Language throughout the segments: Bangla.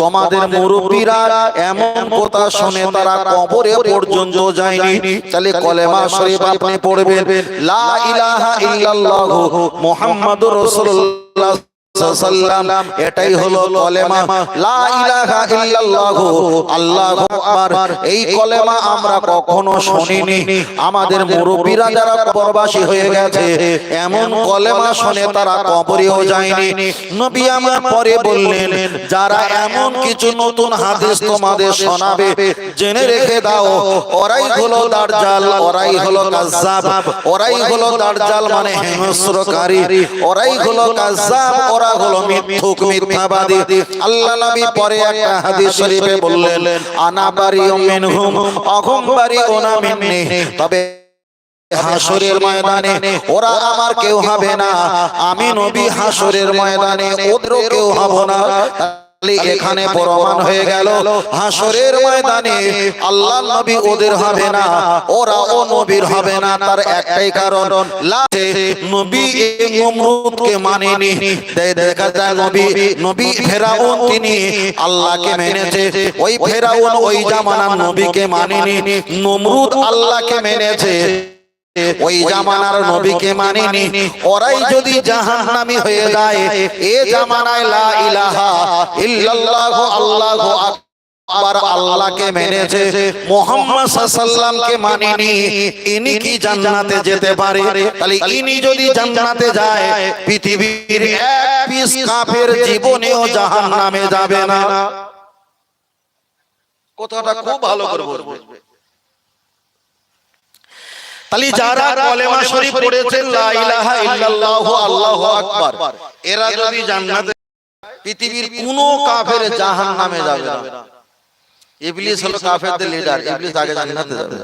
তোমাদের মুরব্বীরা এমন কথা শুনে তারা কবরে পর্যন্ত যায়নি। তাহলে কলেমা শরীফ আপনি পড়বেন। লা ইলাহা ইল্লাল্লাহু মুহাম্মাদুর রাসূলুল্লাহ। এটাই হলো কলেমা। লা ইলাহা ইল্লাল্লাহু, আল্লাহু আকবার। এই কলেমা আমরা কখনো শুনিনি। আমাদের মুরব্বীরা যারা কবরবাসী হয়ে গেছে, এমন কলেমা শুনে তারা কবরেও যায়নি। নবী আমার পরে বললেন, যারা এমন কিছু নতুন হাদিস তোমাদের শোনাবে, জেনে রেখে দাও, ওরাই হলো দাজ্জাল ওরাই হলো কাজ্জাব। ওরাই হলো দাজ্জাল মানে হিংস্রকারী। ওরাই হলো কাজ্জাব ওরা হলো মিথ্যুক, মিথ্যাবাদী। আল্লাহ নবী পরে একটা হাদিস শরীফে বললেন, আনা ও মিনহুম অহংকারি ও না মিন্নি। তবে হাসরের ময়দানে ওরা আমার কেউ হবে না, আমি নবী হাসরের ময়দানে ওদেরও কেউ হব না। এখানে প্রমাণ হয়ে গেল হাসরের ময়দানে আল্লাহ নবী ওদের হবে না ওরা ও নবীর হবে না তার একটাই কারণ নবী নমরুদকে মানেনি। দেখা যায় নবী নবী ফেরাউন তিনি আল্লাহকে মেনেছে। ওই ফেরাউন ওই জামানার নবীকে মানেনি। নমরুদ আল্লাহকে মেনেছে। ওই জামানার নবীকে মানেনি। ওরাই যদি জাহান্নামী হয়ে যায় এ জামানায় লা ইলাহা ইল্লাল্লাহু আল্লাহু আবার আল্লাহকে মেনেছে মোহাম্মদ সাল্লামকে মানেনি। ইনি কি জান্নাতে যেতে পারে? তাহলে ইনি যদি জান্নাতে যায় পৃথিবীর এক পিস কাফের জীবনেও জাহান্নামে যাবে না। কথাটা খুব ভালো করে বলবে। তাহলে যারা কলেমা শরীফ পড়েছেন লা ইলাহা ইল্লাল্লাহু আল্লাহু আকবার। এরা যদি জান্নাতে পৃথিবীর কোন কাফের জাহান্নামে যাবে না। ইবলিস হলো কাফেরদের লিডার ইবলিস আগে জান্নাতে যাবে।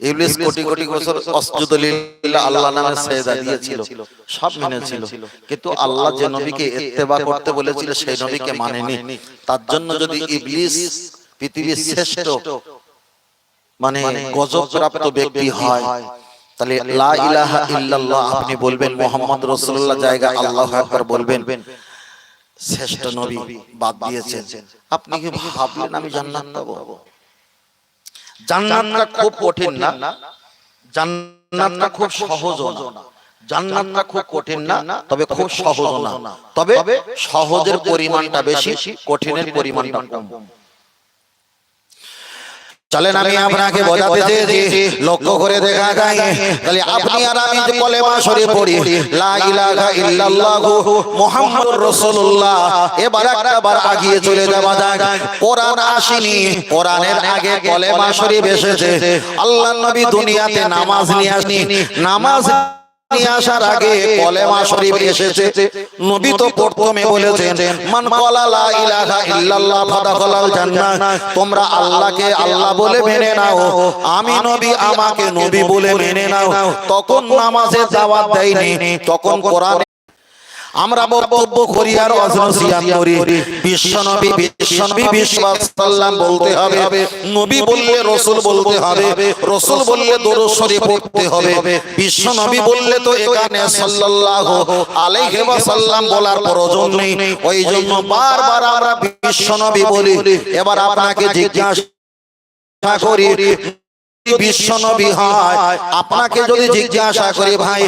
ইবলিস কোটি কোটি বছর অসজুদ লিল্লাহ আল্লাহ নামে সেজদা দিয়েছিল। সব মেনেছিল কিন্তু আল্লাহ যে নবীকে ইত্তেবা করতে বলেছিল সেই নবীকে মানেনি। তার জন্য যদি ইবলিস পৃথিবীর শ্রেষ্ঠ মানে গজব প্রাপ্ত ব্যক্তি হয়। তাহলে লা ইলাহা ইল্লাল্লাহ আপনি বলবেন মোহাম্মদ রাসূলুল্লাহ জায়গা আল্লাহু আকবার বলবেন। শ্রেষ্ঠ নবী বাদ দিয়েছেন। আপনি কি ভাবলেন আমি জান্নাত পাবো? জান্নাতটা খুব কঠিন না। জান্নাতটা খুব সহজ না। জান্নাতটা খুব কঠিন না তবে খুব সহজ না। তবে সহজের পরিমাণটা বেশি কঠিনের পরিমাণটা কম। চলেন আমি আপনাকে বোঝাতে চেয়েছি লক্ষ্য করে দেখা যায় তাহলে আপনি আর আমি যে কলেমা শরীফ পড়ি লা ইলাহা ইল্লাল্লাহ মুহাম্মাদুর রাসূলুল্লাহ। এবার একবার আগিয়ে চলে যাওয়া যাক। কোরআন আসেনি। কোরআনের আগে কলেমা শরীফ এসেছে। আল্লাহর নবী দুনিয়াতে নামাজ নিয়ে আসেনি। নামাজ নিয়ে আসার আগে কলেমা শরীফ এসেছে। নবী তো প্রথমে বলেছেন মান ক্বালা লা ইলাহা ইল্লাল্লাহ ফাদাখালাল জান্নাহ। তোমরা আল্লাহকে আল্লাহ বলে মেনে নাও। আমি নবী আমাকে নবী বলে মেনে নাও। তখন নামাজে দাওয়াত দেয়নি। তখন কোরআন আমরা বক্তব্য করি আর অজনসিয়াত করি। বিশ্ব নবী বিশ্ব নবী বিশ্বাস সাল্লাম বলতে হবে, নবী বললে রসুল বলতে হবে, রসুল বললে দরুদ শরীফ পড়তে হবে। বিশ্ব নবী বললে তো এখানে সাল্লাল্লাহু আলাইহি ওয়াসাল্লাম বলার প্রয়োজন নেই। ওই জন্য বারবার আমরা বিশ্ব নবী বলি। এবার আপনাকে জিজ্ঞাসা করি বিশ্ব নবী হয় আপনাকে যদি জিজ্ঞাসা করি ভাই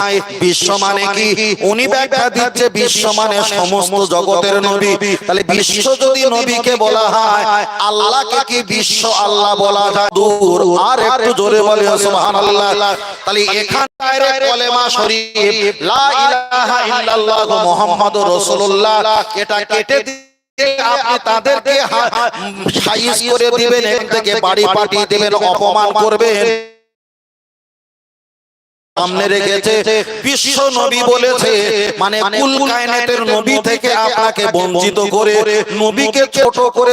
বিশ্ব মানে কি? উনি ব্যাখ্যা দিচ্ছে বিশ্ব মানে সমস্ত জগতের নবী। তাহলে বিশ্ব যদি নবীকে বলা হয় আল্লাহকে কি বিশ্ব আল্লাহ বলা যায়? দূর? আর একটু জোরে বলে সুবহানাল্লাহ। তাহলে এখানে ডাইরেক্ট কলেমা শরীফ লা ইলাহা ইল্লাল্লাহ মুহাম্মাদুর রাসূলুল্লাহ। এটা কেটে দিয়ে আপনি তাদেরকে সাইজ করে দিবেন এখান থেকে বাড়ি পাঠিয়ে দিবেন অপমান করবেন। সামনে রেখেছে বিশ্ব নবী বলেছে মানে কুল কায়নাতের নবী থেকে আপনাকে বঞ্চিত করে নবীকে ছোট করে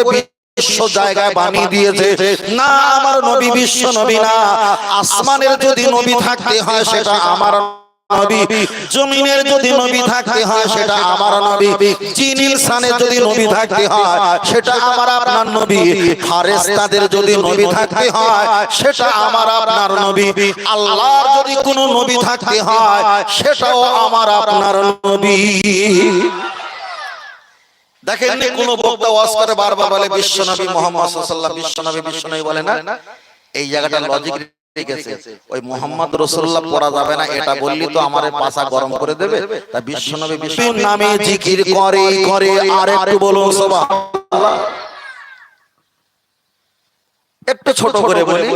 বিশ্ব জায়গায় বানিয়ে দিয়েছে। না আমার নবী বিশ্ব নবী না। আসমানের যদি নবী থাকতে হয় সেটা আমার নবী। জমিনের যদি নবী থাকতে হয় সেটা আমার নবী। জিনিল সানে যদি নবী থাকতে হয় সেটা আমার আপনার নবী। ফারেস্তাদের যদি নবী থাকতে হয় সেটা আমার আপনার নবী। আল্লাহর যদি কোনো নবী থাকতে হয় সেটাও আমার আপনার নবী। দেখেন নি কোন বক্তা ওয়াজ করে বারবার বলে বিশ্বনবী মোহাম্মদ সাল্লাল্লাহু বিশ্বনবী বিশ্বনবী বলে না? এই জায়গাটা লজিক রেখেছে ওই মোহাম্মদ রাসূলুল্লাহ পড়া যাবে না এটা বললি তো আমার পাশা গরম করে দেবে? তা বিশ্বনবী বিশ্ব নামে জিকির করে করে আর একটু বলুন সুবহানাল্লাহ একটু ছোট করে বলি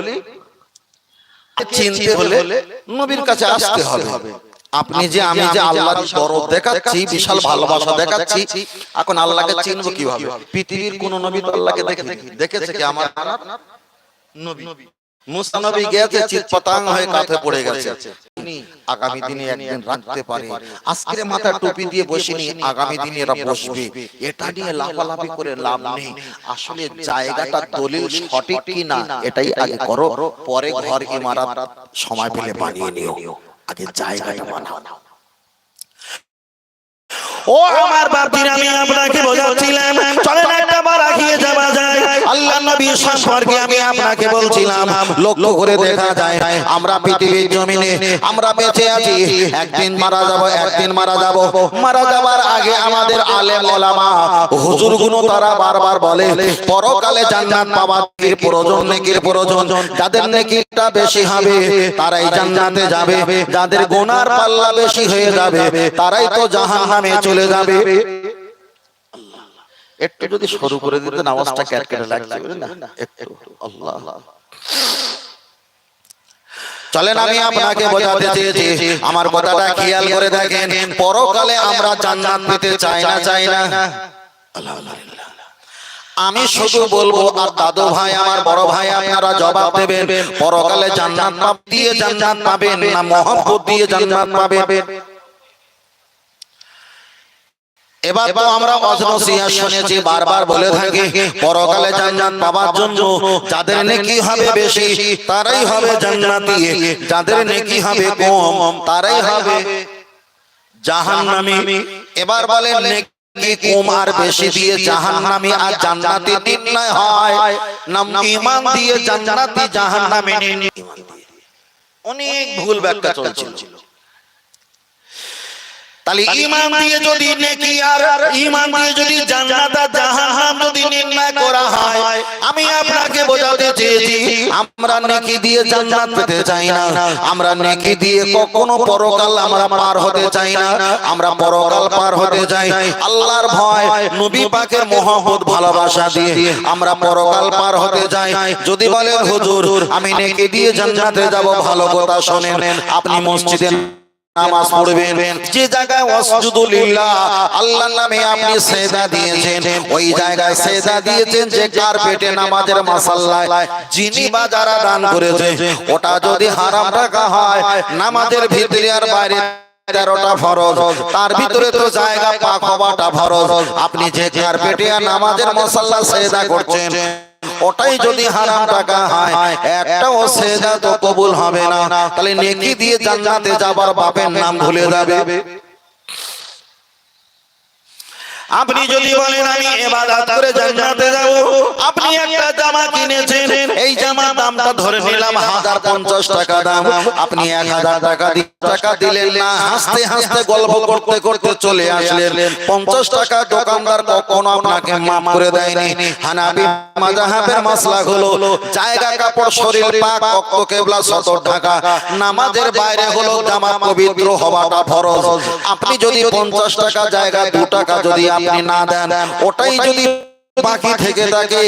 চিনতে হলে নবীর কাছে আসতে হবে। আপনি যে আমি যে আল্লাহর দরদ দেখাচ্ছি বিশাল ভালোবাসা দেখাচ্ছি এখন আল্লাহকে চিনবো কীভাবে? পৃথিবীর কোন নবী তো আল্লাহকে দেখে দেখেছে কি আমার নবী। গেছে চিত হয়ে কাঁথে পড়ে গেছে। আগামী দিনে একদিন রাখতে পারে। আজকের মাথা টুপি দিয়ে বসিনি আগামী দিনে এরা বসবে। এটা নিয়ে লাফালাফি করে লাভ নেই। আসলে জায়গাটা দলিল সঠিক কি না এটাই আগে করো পরে ঘর ইমারত সময় পেলে বানিয়ে নিও। আগে জায়গাটা বানাও। ও আমার বাপজির আমি আপনাকে বোঝাচ্ছিলাম। চলেন একটা বার রাখিয়ে যাওয়া যায়। আল্লাহ সম্পর্কে আমি আপনাকে বলছিলাম। লক্ষ্য করে দেখা যায়, আমরা পৃথিবীর জমিনে, আমরা বেঁচে আছি। একদিন মারা যাব, একদিন মারা যাব। মারা যাবার আগে আমাদের হুজুর তারা বারবার বলে, পরকালে জান্নাত প্রয়োজন, নেকির প্রয়োজন। যাদের নেকিটা বেশি হবে, তারাই জান্নাতে যাবে। যাদের গোনার পাল্লা বেশি হয়ে যাবে, তারাই তো জাহান্নামে চলে যাবে। একটু যদি শুরু করে দিতেন আওয়াজটা ক্যাট কেটে লাগছে বুঝলেন না? একটু আল্লাহ। চলেন আমি আপনাকে বোঝাতে চেয়েছি। আমার কথাটা খেয়াল করে দেখেন পরকালে আমরা জান্নাত পেতে চাই না চাই না। আলহামদুলিল্লাহ। আমি শুধু বলব আর দাদু ভাই আমার বড় ভাই আপনারা জবাব দেবেন। পরকালে জান্নাত দিয়ে জান্নাত পাবেন না মহব্বত দিয়ে জান্নাত পাবেন। এবার তো আমরা অজনসিয়া শুনেছি বারবার বলে থাকি পরকালে জান্নাত পাওয়ার জন্য যাদের নেকি হবে বেশি তারাই হবে জান্নাতি। যাদের নেকি হবে কম তারাই হবে জাহান্নামী। এবার বলেন নেকি কম আর বেশি দিয়ে জাহান্নামী আর জান্নাতি নির্ণয় হয়। নাম ঈমান দিয়ে জান্নাতি জাহান্নামী। অনেক ভুল ব্যাখ্যা চলছিল। তাহলে ইমান দিয়ে যদি নেকি আর ইমান দিয়ে যদি জান্নাত আর জাহান্নাম যদি নির্ণয় করা হয় আমি আপনাকে বোঝাতে চেয়েছি আমরা নেকি দিয়ে জান্নাত পেতে চাই না। আমরা নেকি দিয়ে কখনো পরকাল আমরা পার হতে চাই না। আমরা পরকাল পার হতে চাই। আল্লাহর ভয় নবী পাকের মহব্বত ভালোবাসা দিয়ে আমরা পরকাল পার হতে চাই। যদি বলেন হুজুর আমি নেকি দিয়ে জান্নাতে যাব ভালো কথা শোনেন। আপনি মসজিদে নামাজ পড়বেন। যে জায়গায় ওয়াসজুদুলিল্লাহ আল্লাহর নামে আপনি সেজদা দিয়েছেন। ওই জায়গায় সেজদা দিয়েছেন যে কার্পেটে নামাজের মাসাল্লায় যিনি বা যারা দান করেছে ওটা যদি হারাম টাকা হয় নামাজের ভিতরে আর বাইরে তেরোটা ফরজ। তার ভিতরে তো জায়গা পাক হওয়াটা ফরজ। আপনি যে কার্পেটে আর নামাজের মশাল্লা সেজদা করছেন। ওটাই যদি হারাম টাকা হয় একটাও সেজা তো কবুল হবে না। তাহলে নেকি দিয়ে জান্নাতে যাবার বাপের নাম ভুলে যাবে। আপনি যদি বলেন আমি ইবাদত করে জান্নাতে যাব। আপনি একটা জামা কিনেছেন। এই জামা দামটা ধরে নিলাম হাজার পঞ্চাশ টাকা দাম। আপনি এক হাজার টাকা দি- টাকা দিলেন না। হাসতে হাসতে গল্প করতে করতে চলে আসলেন। পঞ্চাশ টাকা দোকানদার কখনো আপনাকে মাফ করে দেয়নি। হানাবি মাজাহাবের মাসলা হলো জায়গা কাপড় শরীর পাক রক্ত কেবলা সতর ঢাকা। নামাজের বাইরে হলো জামা পবিত্র হওয়াটা ফরজ। আপনি যদি পঞ্চাশ টাকা জায়গা দু টাকা যদি আপনি না দেন ওটাই যদি বাকি থেকে থাকে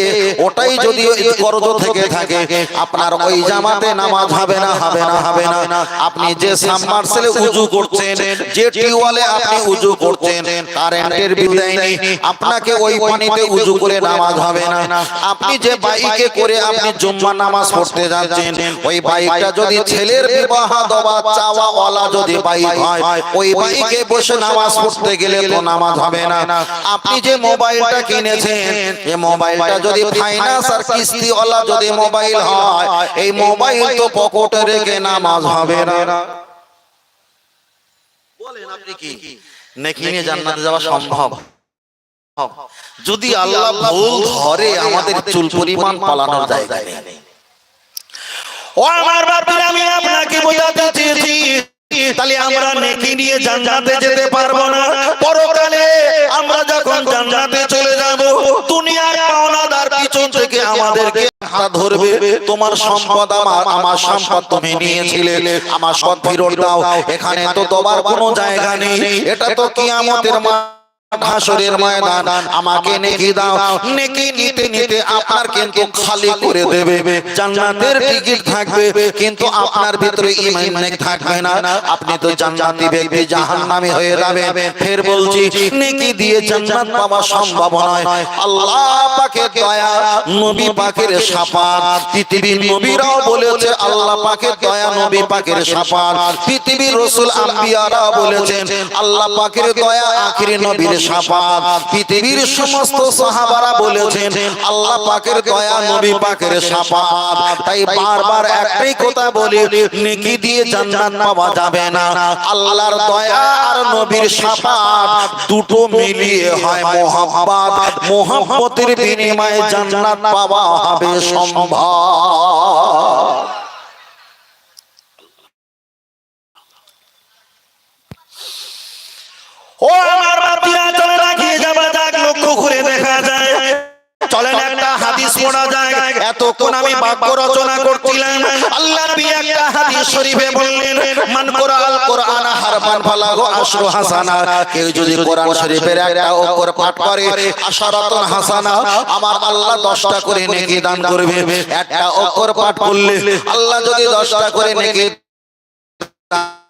ওটাই যদি করজ থেকে থাকে আপনার ওই জামাতে নামাজ হবে না হবে না হবে না আপনি যে সাবমার্সেলে উজু করছেন যে টিউবওয়েলে আপনি উজু করছেন কারেন্টের বিল দেয়নি আপনাকে ওই পানিতে উজু করে নামাজ হবে না। আপনি যে বাইকে করে আপনি জুম্মা নামাজ পড়তে যাচ্ছেন ওই বাইকটা যদি ছেলের বিবাহ দেওয়া চাওয়া ওয়ালা যদি বাইক হয় ওই বাইকে বসে নামাজ পড়তে গেলে তো নামাজ হবে না আপনি যে মোবাইলটা কিনেছেন এই যদি আল্লাহ ভুল ধরে, আমাদের চুল পরিমাণ পালানোর জায়গা তাহলে আমরা নেকি নিয়ে জান্নাতে যেতে পারব না। পরকালে আমরা যখন জান্নাতে আমাদেরকে হাত ধরবে তোমার সম্পদ আমার আমার সম্পদ তুমি নিয়েছিলে আমার সব ফেরত দাও। এখানে তো তোমার কোনো জায়গা নেই। এটা তো কিয়ামতের মা হাসরের ময়দান আমাকে নেকি দাও। নেকি নিতে নিতে আপনার কিন্তু খালি করে দেবে। জান্নাতের টিকিট থাকবে কিন্তু আপনার ভিতরে ঈমান নেক থাকবে না। আপনি তো জান্নাতি ব্যক্তি জাহান্নামী হয়ে যাবেন। ফের বলছি নেকি দিয়ে জান্নাত পাওয়া সম্ভব নয়। আল্লাহ পাকের দয়া নবী পাকের শাফাত পৃথিবীর নবীরাও বলেছে আল্লাহ পাকের দয়া নবী পাকের শাফাত পৃথিবীর রাসূল আম্বিয়ারাও বলেছেন আল্লাহ পাকের দয়া আখিরি নবীর শাফাত পৃথিবীর সমস্ত সাহাবারা বলেছেন, আল্লাহ পাকের দয়া নবী পাকের শাফাত তাই বারবার একটাই কথা বলি, নেকি দিয়ে জান্নাত পাওয়া যাবে না। আল্লাহর দয়া আর নবীর শাফাত দুটো মিলিয়ে হয় মোহাম্মত মোহাম্মতের বিনিময়ে জান্নাত পাওয়া হবে সম্ভব। ও আমার বাতিরা চলে আল্লাহ যদি কোরআন শরীফের করে, আশারাতুন হাসানা। আমার আল্লাহ 10টা করে নেকি দান করবে। একটা অক্ষর পাঠ করলে আল্লাহ যদি 10টা করে নেকি দান